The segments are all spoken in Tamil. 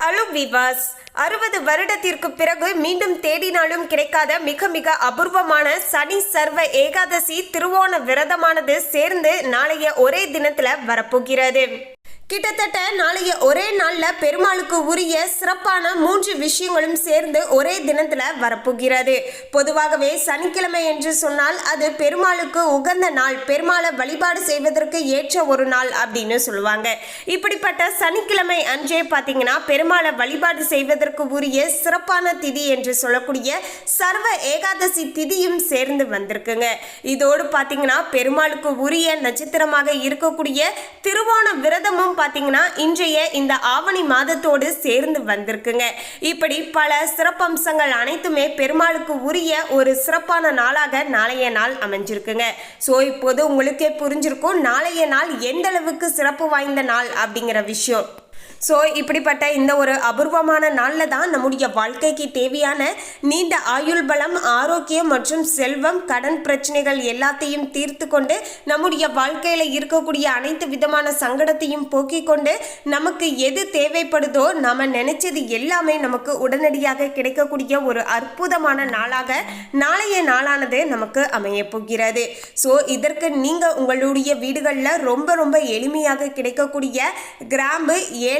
அலு விவாஸ் அறுபது வருடத்திற்கு பிறகு மீண்டும் தேடினாலும் கிடைக்காத மிக மிக அபூர்வமான சனி சர்வ ஏகாதசி திருவோண விரதமானது சேர்ந்து நாளைய ஒரே தினத்தில் வரப்போகிறது. கிட்டத்தட்ட நாளைய ஒரே நாள்ல பெருமாளுக்கு உரிய சிறப்பான மூன்று விஷயங்களும் சேர்ந்து ஒரே தினத்துல வரப்போகிறது. பொதுவாகவே சனிக்கிழமை என்று சொன்னால் அது பெருமாளுக்கு உகந்த நாள் பெருமாளை வழிபாடு செய்வதற்கு ஏற்ற ஒரு நாள் அப்படின்னு சொல்லுவாங்க. இப்படிப்பட்ட சனிக்கிழமை அன்றே பார்த்தீங்கன்னா பெருமாளை வழிபாடு செய்வதற்கு உரிய சிறப்பான திதி என்று சொல்லக்கூடிய சர்வ ஏகாதசி திதியும் சேர்ந்து வந்திருக்குங்க. இதோடு பார்த்தீங்கன்னா பெருமாளுக்கு உரிய நட்சத்திரமாக இருக்கக்கூடிய திருவோண விரதமும் பார்த்தீங்கன்னா இன்றைய இந்த ஆவணி மாதத்தோடு சேர்ந்து வந்திருக்குங்க. இப்படி பல சிறப்பம்சங்கள் அனைத்துமே பெருமாளுக்கு உரிய ஒரு சிறப்பான நாளாக நாளைய நாள் அமைஞ்சிருக்குங்க. ஸோ இப்போது உங்களுக்கே புரிஞ்சிருக்கும் நாளைய நாள் எந்த அளவுக்கு சிறப்பு வாய்ந்த நாள் அப்படிங்கிற விஷயம். ஸோ இப்படிப்பட்ட இந்த ஒரு அபூர்வமான நாளில் தான் நம்முடைய வாழ்க்கைக்கு தேவையான நீண்ட ஆயுள் பலம் ஆரோக்கியம் மற்றும் செல்வம் கடன் பிரச்சனைகள் எல்லாத்தையும் தீர்த்து கொண்டு நம்முடைய வாழ்க்கையில் இருக்கக்கூடிய அனைத்து விதமான சங்கடத்தையும் போக்கிக் கொண்டு நமக்கு எது தேவைப்படுதோ நம்ம நினைச்சது எல்லாமே நமக்கு உடனடியாக கிடைக்கக்கூடிய ஒரு அற்புதமான நாளாக நாளைய நாளானது நமக்கு அமைய போகிறது. ஸோ இதற்கு நீங்கள் உங்களுடைய வீடுகளில் ரொம்ப ரொம்ப எளிமையாக கிடைக்கக்கூடிய கிராம்பு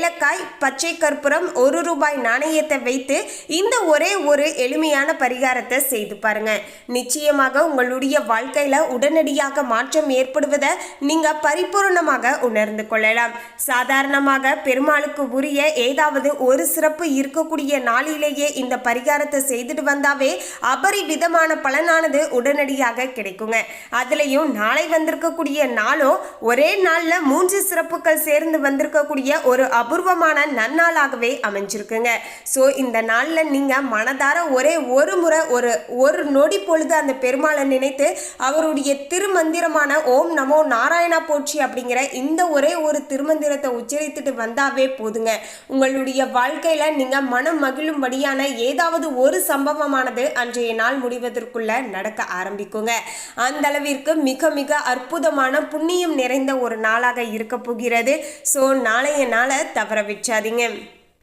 ஏலக்காய் பச்சை கற்பூரம் ஒரு ரூபாய் நாணயத்தை வைத்து இந்த ஒரே ஒரு எளிமையான பரிகாரத்தை செய்து பாருங்க. நிச்சயமாக உங்களுடைய வாழ்க்கையில உடனடியாக மாற்றம் ஏற்படுவதை நீங்க பரிபூர்ணமாக உணர்ந்து கொள்ளலாம். சாதாரணமாக பெருமாளுக்கு உரிய ஏதாவது ஒரு சிறப்பு இருக்கக்கூடிய நாளிலேயே இந்த பரிகாரத்தை செய்துட்டு வந்தாவே அபரிவிதமான பலனானது உடனடியாக கிடைக்குங்க. அதுலயும் நாளை வந்திருக்கக்கூடிய நாளும் ஒரே நாள்ல மூன்று சிறப்புகள் சேர்ந்து வந்திருக்கக்கூடிய ஒரு அபூர்வமான நன்னாளாகவே அமைஞ்சிருக்குங்க. ஸோ இந்த நாளில் நீங்கள் மனதார ஒரே ஒரு முறை ஒரு ஒரு நொடி பொழுது அந்த பெருமாளை நினைத்து அவருடைய திருமந்திரமான ஓம் நமோ நாராயணா போற்றி அப்படிங்கிற இந்த ஒரே ஒரு திருமந்திரத்தை உச்சரித்துட்டு வந்தாவே போதுங்க. உங்களுடைய வாழ்க்கையில் நீங்கள் மனம் மகிழும்படியான ஏதாவது ஒரு சம்பவமானது அன்றைய நாள் முடிவதற்குள்ள நடக்க ஆரம்பிக்குங்க. அந்த அளவிற்கு மிக மிக அற்புதமான புண்ணியம் நிறைந்த ஒரு நாளாக இருக்க போகிறது. ஸோ நாளைய நாளை தவற விச்சாதீங்க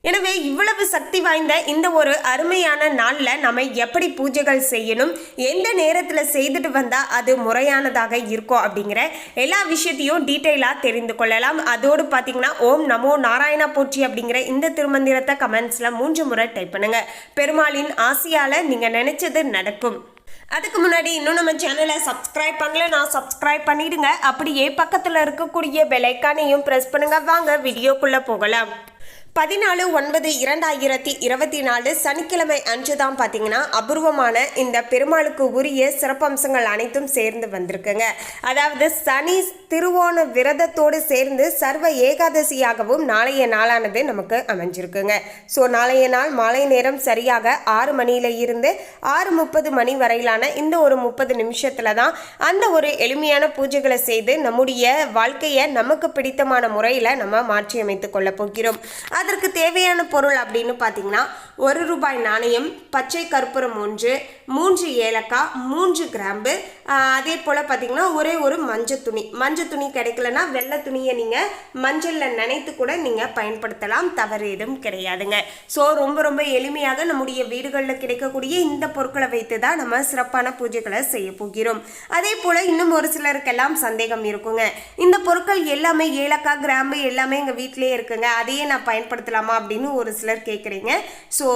எனவே இவ்வளவு சக்தி வாய்ந்த இந்த ஒரு அருமையான நாளில் நம்ம எப்படி பூஜைகள் செய்யணும் எந்த நேரத்தில் செய்துட்டு வந்தால் அது முறையானதாக இருக்கும் அப்படிங்கிற எல்லா விஷயத்தையும் டீட்டெயிலாக தெரிந்து கொள்ளலாம். அதோடு பார்த்தீங்கன்னா ஓம் நமோ நாராயணா போற்றி அப்படிங்கிற இந்த திருமந்திரத்தை கமெண்ட்ஸில் மூன்று முறை டைப் பண்ணுங்கள் பெருமாளின் ஆசையால் நீங்கள் நினச்சது நடக்கும். அதுக்கு முன்னாடி இன்னும் நம்ம சேனலை சப்ஸ்கிரைப் பண்ணல நான் சப்ஸ்கிரைப் பண்ணிடுங்க. அப்படியே பக்கத்தில் இருக்கக்கூடிய பெலைக்கானையும் ப்ரெஸ் பண்ணுங்க. வாங்க வீடியோக்குள்ளே போகலாம். பதினாலு ஒன்பது இரண்டாயிரத்தி இருபத்தி நாலு சனிக்கிழமை அன்று தான் பார்த்தீங்கன்னா அபூர்வமான இந்த பெருமாளுக்கு உரிய சிறப்பம்சங்கள் அனைத்தும் சேர்ந்து வந்திருக்குங்க. அதாவது சனி திருவோண விரதத்தோடு சேர்ந்து சர்வ ஏகாதசியாகவும் நாளைய நாளானது நமக்கு அமைஞ்சிருக்குங்க. ஸோ நாளைய நாள் மாலை நேரம் சரியாக ஆறு மணியில இருந்து ஆறு முப்பது மணி வரையிலான இந்த ஒரு முப்பது நிமிஷத்துல தான் அந்த ஒரு எளிமையான பூஜைகளை செய்து நம்முடைய வாழ்க்கையை நமக்கு பிடித்தமான முறையில் நம்ம மாற்றி அமைத்துக் கொள்ளப் போகிறோம். அதற்கு தேவையான பொருள் அப்படின்னு பார்த்தீங்கன்னா ஒரு ரூபாய் நாணயம் பச்சை கற்பூரம் ஒன்று மூன்று ஏலக்காய் மூன்று கிராம்பு அதே போல் பார்த்தீங்கன்னா ஒரே ஒரு மஞ்சள் துணி. மஞ்சள் துணி கிடைக்கலனா வெள்ளை துணியை நீங்கள் மஞ்சளில் நனைத்து கூட நீங்கள் பயன்படுத்தலாம். தவறு எதுவும் கிடையாதுங்க. ஸோ ரொம்ப ரொம்ப எளிமையாக நம்முடைய வீடுகளில் கிடைக்கக்கூடிய இந்த பொருட்களை வைத்து தான் நம்ம சிறப்பான பூஜைகளை செய்ய போகிறோம். அதே போல் இன்னும் ஒரு சிலருக்கெல்லாம் சந்தேகம் இருக்குங்க. இந்த பொருட்கள் எல்லாமே ஏலக்காய் கிராம்பு எல்லாமே எங்கள் வீட்டிலேயே இருக்குங்க. அதையே நான் பயன்படுத்தலாமா அப்படின்னு ஒரு சிலர் கேட்குறீங்க ஸோ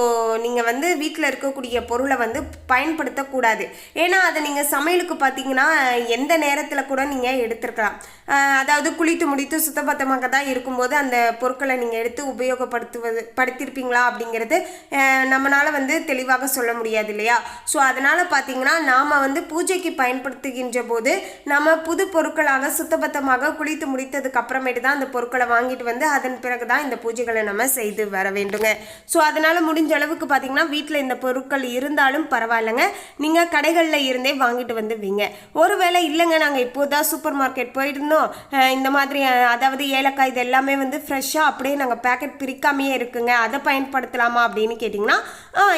நீங்கள் வந்து வீட்டில் இருக்கக்கூடிய பொருளை வந்து பயன்படுத்தக்கூடாது. ஏன்னா அதை நீங்கள் சமையலுக்கு பார்த்தீங்கன்னா எந்த நேரத்தில் கூட நீங்கள் எடுத்துருக்கலாம். அதாவது குளித்து முடித்து சுத்தபத்தமாக தான் இருக்கும்போது அந்த பொருட்களை நீங்கள் எடுத்து உபயோகப்படுத்துவது படுத்திருப்பீங்களா அப்படிங்கிறது நம்மளால் வந்து தெளிவாக சொல்ல முடியாது இல்லையா? ஸோ அதனால் பார்த்தீங்கன்னா நாம் வந்து பூஜைக்கு பயன்படுத்துகின்ற போது நம்ம புது பொருட்களாக சுத்தபத்தமாக குளித்து முடித்ததுக்கு அப்புறமேட்டு தான் அந்த பொருட்களை வாங்கிட்டு வந்து அதன் பிறகு தான் இந்த பூஜைகளை நம்ம செய்து வர வேண்டுங்க. ஸோ அதனால் முடிஞ்ச அளவுக்கு பார்த்தீங்கன்னா வீட்டில் இந்த பொருட்கள் இருந்தாலும் பரவாயில்லைங்க. நீங்கள் கடைகளில் இருந்தே வாங்கிட்டு வந்து வீங்க. ஒருவேளை இல்லைங்க நாங்கள் இப்போதான் சூப்பர் மார்க்கெட் போயிருந்தோம். இந்த மாதிரி அதாவது ஏலக்காய் இது எல்லாமே வந்து ஃப்ரெஷ்ஷாக அப்படியே நாங்கள் பேக்கெட் பிரிக்காமையே இருக்குங்க. அதை பயன்படுத்தலாமா அப்படின்னு கேட்டிங்கன்னா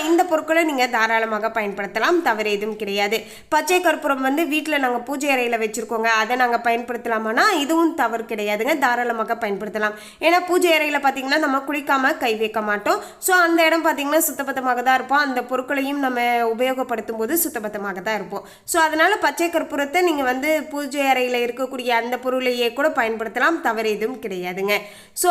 இந்த பொருட்களை நீங்கள் தாராளமாக பயன்படுத்தலாம். தவறு எதுவும் கிடையாது. பச்சை கற்பூரம் வந்து வீட்டில் நாங்கள் பூஜை அறையில் வச்சுருக்கோங்க. அதை நாங்கள் பயன்படுத்தலாமானா இதுவும் தவறு கிடையாதுங்க. தாராளமாக பயன்படுத்தலாம். ஏன்னா பூஜை அறையில் பார்த்தீங்கன்னா நம்ம குளிக்காமல் கை வைக்க மாட்டோம். ஸோ அந்த இடம் பார்த்தீங்கன்னா சுத்தபத்தமாக தான் இருப்போம். அந்த பொருட்களையும் நம்ம உபயோகப்படுத்தும் போது சுத்தபத்தமாக தான் இருப்போம். ஸோ அதனால் பச்சை கற்பூரத்தை நீங்கள் வந்து பூஜை அறையில் இருக்கக்கூடிய அந்த பொருளையே கூட பயன்படுத்தலாம் தவறு எதுவும் கிடையாதுங்க. ஸோ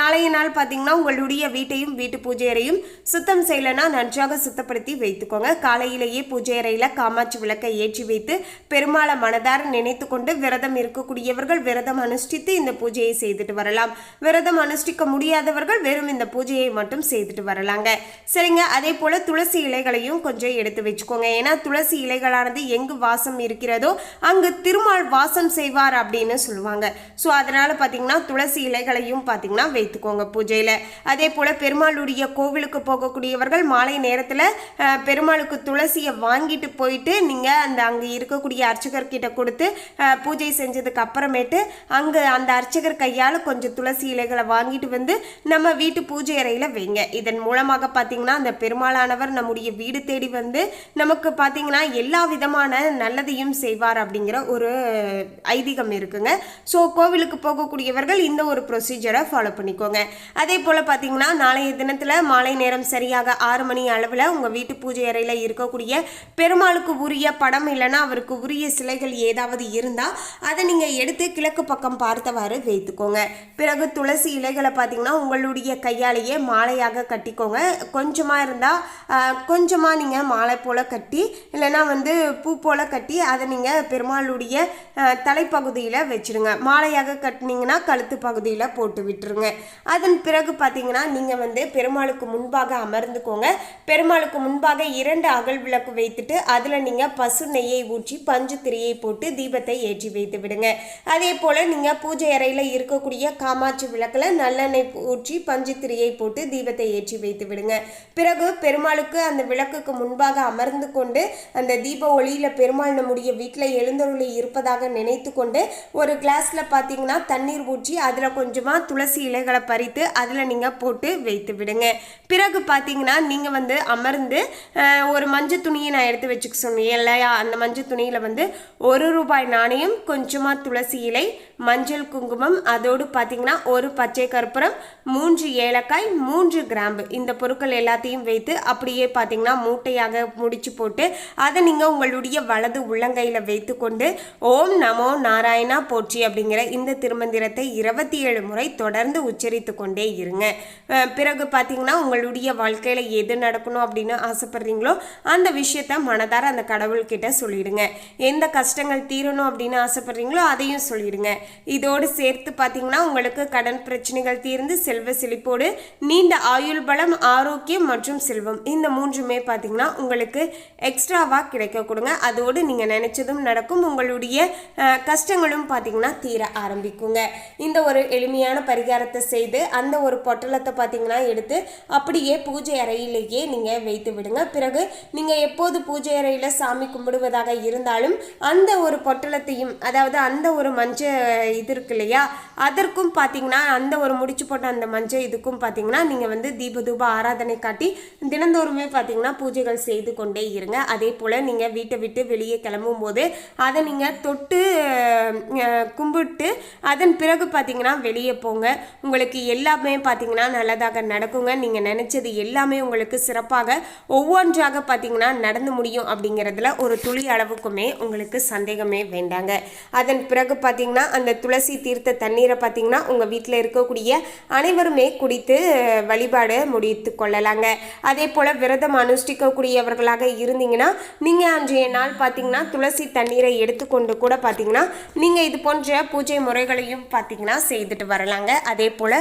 நாளைய நாள் பார்த்தீங்கன்னா உங்களுடைய வீட்டையும் வீட்டு பூஜை அறையும் சுத்தம் செய்யலைன்னா நன்றாக சுத்தப்படுத்தி வைத்துக்கோங்க. காலையிலேயே பூஜை அறையில் காமாட்சி விளக்கை ஏற்றி வைத்து பெருமாளை மனதார நினைத்து கொண்டு விரதம் இருக்கக்கூடியவர்கள் விரதம் அனுஷ்டித்து இந்த பூஜையை செய்துட்டு வரலாம். விரதம் அனுஷ்டிக்க முடியாதவர்கள் வெறும் இந்த பூஜையை மட்டும் செய்துட்டு வரலாங்க. சரிங்க அதே போல துளசி இலைகளையும் கொஞ்சம் எடுத்து வச்சுக்கோங்க. ஏன்னா துளசி இலைகளானது எங்கு வாசம் இருக்கிறதோ அங்கு திருமால் வாசம் செய்வார் அப்படின்னு சொல்லுவாங்க. ஸோ அதனால் பார்த்தீங்கன்னா துளசி இலைகளையும் பார்த்தீங்கன்னா வைத்துக்கோங்க பூஜையில். அதே போல் பெருமாளுடைய கோவிலுக்கு போகக்கூடியவர்கள் மாலை நேரத்தில் பெருமாளுக்கு துளசியை வாங்கிட்டு போயிட்டு நீங்கள் அந்த அங்கே இருக்கக்கூடிய அர்ச்சகர்கிட்ட கொடுத்து பூஜை செஞ்சதுக்கு அப்புறமேட்டு அங்கே அந்த அர்ச்சகர் கையால் கொஞ்சம் துளசி இலைகளை வாங்கிட்டு வந்து நம்ம வீட்டு பூஜை அறையில் வைங்க. இதன் மூலமாக பார்த்தீங்கன்னா அந்த பெருமாளானவர் நம்முடைய வீடு தேடி வந்து நமக்கு பார்த்தீங்கன்னா எல்லா விதமான நல்லதையும் செய்வார் அப்படிங்கிற ஒரு ஐதீகம் இருக்குங்க. ஸோ கோவிலுக்கு போகக்கூடியவர்கள் இந்த ஒரு ப்ரொசீஜரை ஃபாலோ பண்ணிக்கோங்க. அதே போல் பார்த்தீங்கன்னா நாளைய தினத்தில் மாலை நேரம் சரியாக ஆறு மணி அளவில் உங்கள் வீட்டு பூஜை அறையில் இருக்கக்கூடிய பெருமாளுக்கு உரிய படம் இல்லைன்னா அவருக்கு உரிய சிலைகள் ஏதாவது இருந்தால் அதை நீங்கள் எடுத்து கிழக்கு பக்கம் பார்த்தவாறு வைத்துக்கோங்க. பிறகு துளசி இலைகளை பார்த்தீங்கன்னா உங்களுடைய கையாலேயே மாலையாக கட்டிக்கோங்க. கொஞ்சமாக இருந்தால் கொஞ்சமாக நீங்கள் மாலை போல் கட்டி இல்லைன்னா வந்து பூ போல் கட்டி அதை நீங்கள் பெருமாளுடைய தலைப்பகுதி பகுதியில் வச்சுருங்க. மாலையாக கட்டினீங்கன்னா கழுத்து பகுதியில் போட்டு விட்டுருங்க. அதன் பிறகு பார்த்தீங்கன்னா நீங்கள் வந்து பெருமாளுக்கு முன்பாக அமர்ந்துக்கோங்க. பெருமாளுக்கு முன்பாக இரண்டு அகல் விளக்கு வைத்துட்டு அதில் நீங்கள் பசு நெய்யை ஊற்றி பஞ்சு திரியை போட்டு தீபத்தை ஏற்றி வைத்து விடுங்க. அதே போல் நீங்கள் பூஜை அறையில் இருக்கக்கூடிய காமாட்சி விளக்கில் நல்லெண்ணெய் ஊற்றி பஞ்சு திரியை போட்டு தீபத்தை ஏற்றி வைத்து விடுங்க. பிறகு பெருமாளுக்கு அந்த விளக்குக்கு முன்பாக அமர்ந்து கொண்டு அந்த தீப ஒளியில் பெருமாள் நம்முடைய வீட்டில் எழுந்தருளி இருப்பதாக நினைத்து கொண்டு ஒரு கிளாஸில் பார்த்தீங்கன்னா தண்ணீர் ஊற்றி அதில் கொஞ்சமாக துளசி இலைகளை பறித்து அதில் நீங்கள் போட்டு வைத்து விடுங்க. பிறகு பார்த்தீங்கன்னா நீங்கள் வந்து அமர்ந்து ஒரு மஞ்சள் துணியை நான் எடுத்து வச்சுக்க சொன்னேன் இல்லையா? அந்த மஞ்சள் துணியில் வந்து ஒரு ரூபாய் நாணயம் கொஞ்சமாக துளசி இலை மஞ்சள் குங்குமம் அதோடு பார்த்தீங்கன்னா ஒரு பச்சை கற்பூரம் மூன்று ஏலக்காய் மூன்று கிராம்பு. இந்த பொருட்கள் எல்லாத்தையும் வைத்து அப்படியே பார்த்தீங்கன்னா மூட்டையாக முடிச்சு போட்டு அதை நீங்கள் உங்களுடைய வலது உள்ளங்கையில் வைத்துக்கொண்டு ஓம் நமோ நாராயணா போற்றி அப்படிங்கிற இந்த திருமந்திரத்தை இருபத்தி ஏழு முறை தொடர்ந்து உச்சரித்து கொண்டே இருங்க பிறகு பார்த்தீங்கன்னா உங்களுடைய வாழ்க்கையில் எது நடக்கணும் அப்படின்னு ஆசைப்படுறீங்களோ அந்த விஷயத்த மனதார அந்த கடவுள்கிட்ட சொல்லிடுங்க. எந்த கஷ்டங்கள் தீரணும் அப்படின்னு ஆசைப்படுறீங்களோ அதையும் சொல்லிடுங்க. இதோடு சேர்த்து பார்த்தீங்கன்னா உங்களுக்கு கடன் பிரச்சனைகள் தீர்ந்து செல்வ செழிப்போடு நீண்ட ஆயுள் பலம் ஆரோக்கியம் மற்றும் செல்வம். இந்த மூன்றுமே பார்த்தீங்கன்னா உங்களுக்கு எக்ஸ்ட்ராவாக கிடைக்க கொடுங்க. அதோடு நீங்கள் நினைச்சதும் நடக்கும். உங்களுடைய கஷ்டங்களும் பார்த்தீங்கன்னா தீர ஆரம்பிக்குங்க. இந்த ஒரு எளிமையான பரிகாரத்தை செய்து அந்த ஒரு பொட்டலத்தை பார்த்தீங்கன்னா எடுத்து அப்படியே பூஜை அறையிலேயே நீங்கள் வைத்து விடுங்க. பிறகு நீங்கள் எப்போது பூஜை அறையில் சாமி கும்பிடுவதாக இருந்தாலும் அந்த ஒரு பொட்டலத்தையும் அதாவது அந்த ஒரு மஞ்சள் இது இருக்கு இல்லையா? அதற்கும் பார்த்தீங்கன்னா அந்த ஒரு முடிச்சு போட்ட அந்த மஞ்சள் இதுக்கும் பார்த்தீங்கன்னா நீங்கள் வந்து தீப தூப ஆராதனை காட்டி தினந்தோறுமே பார்த்தீங்கன்னா பூஜைகள் செய்து கொண்டே இருங்க. அதே போல் நீங்கள் வீட்டை விட்டு வெளியே கிளம்பும் போது அதை நீங்கள் தொட்டு கும்பிட்டு அதன் பிறகு பார்த்தீங்கன்னா வெளியே போங்க. உங்களுக்கு எல்லாமே பார்த்தீங்கன்னா நல்லதாக நடக்குங்க. நீங்கள் நினச்சது எல்லாமே உங்களுக்கு சிறப்பாக ஒவ்வொன்றாக பார்த்தீங்கன்னா நடந்து முடியும் அப்படிங்கிறதுல ஒரு துளி அளவுக்குமே உங்களுக்கு சந்தேகமே வேண்டாங்க. அதன் பிறகு பார்த்தீங்கன்னா அந்த துளசி தீர்த்த தண்ணீரை பார்த்தீங்கன்னா உங்கள் வீட்டில் இருக்கக்கூடிய அனைவருமே குடித்து வழிபாடு முடித்து கொள்ளலாங்க. அதே போல் விரதம் அனுஷ்டிக்கக்கூடியவர்களாக இருந்தீங்கன்னா நீங்கள் அன்றைய நாள் பார்த்தீங்கன்னா துளசி தண்ணீரை எடுத்துக்கொண்டு கூட பார்த்தீங்கன்னா நீங்கள் இது போன்ற பூஜை முறைகளையும் பார்த்தீங்கன்னா செய்துட்டு வரலாங்க. அதே போல்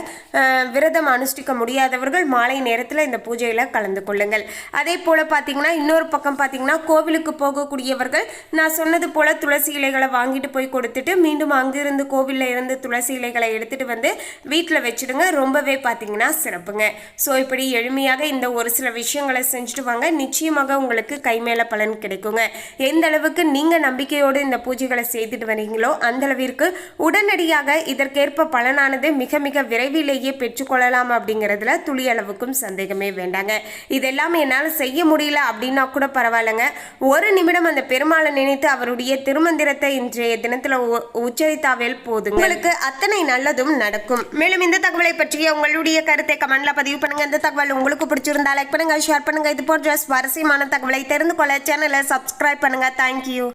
விரதம் அனுஷ்டிக்க முடியாதவர்கள் மாலை நேரத்தில் இந்த பூஜையில் கலந்து கொள்ளுங்கள். அதே போல் பார்த்தீங்கன்னா இன்னொரு பக்கம் பார்த்தீங்கன்னா கோவிலுக்கு போகக்கூடியவர்கள் நான் சொன்னது போல் துளசி இலைகளை வாங்கிட்டு போய் கொடுத்துட்டு மீண்டும் அங்கிருந்து கோவிலில் இருந்து துளசி இலைகளை எடுத்துட்டு வந்து வீட்டில் வச்சுடுங்க. ரொம்பவே பார்த்தீங்கன்னா சிறப்புங்க. ஸோ இப்படி எளிமையாக இந்த ஒரு சில விஷயங்களை செஞ்சுட்டு வாங்க. நிச்சயமாக உங்களுக்கு கைமேல பலன் கிடைக்குங்க. எந்த அளவுக்கு நீங்கள் நம்பிக்கையோடு இந்த பூஜைகளை செய்துட்டு வரீங்களோ அந்த அளவிற்கு உடனடியாக இதற்கேற்ப பலனானது மிக மிக விரைவிலேயே பெற்றுக்கொள்ளலாம் அப்படிங்கிறதுல துளி அளவுக்கும் சந்தேகமே வேண்டாங்க. இதெல்லாம் என்னால் செய்ய முடியல அப்படின்னா கூட பரவாயில்லைங்க. ஒரு நிமிடம் அந்த பெருமாளை நினைத்து அவருடைய திருமந்திரத்தை இன்றைய தினத்துல உ- உச்சரித்தாவேல் போதுங்க. உங்களுக்கு அத்தனை நல்லதும் நடக்கும். மேலும் இந்த தகவலை பற்றிய உங்களுடைய கருத்தை கமெண்ட்ல பதிவு பண்ணுங்க. இந்த தகவல் உங்களுக்கு பிடிச்சிருந்தா லைக் பண்ணுங்க ஷேர் பண்ணுங்க. இது போன்ற சுவாரஸ்யமான தகவலை தெரிந்து கொள்ள சேனலை சப்ஸ்கிரைப் பண்ணுங்க. தேங்க்யூ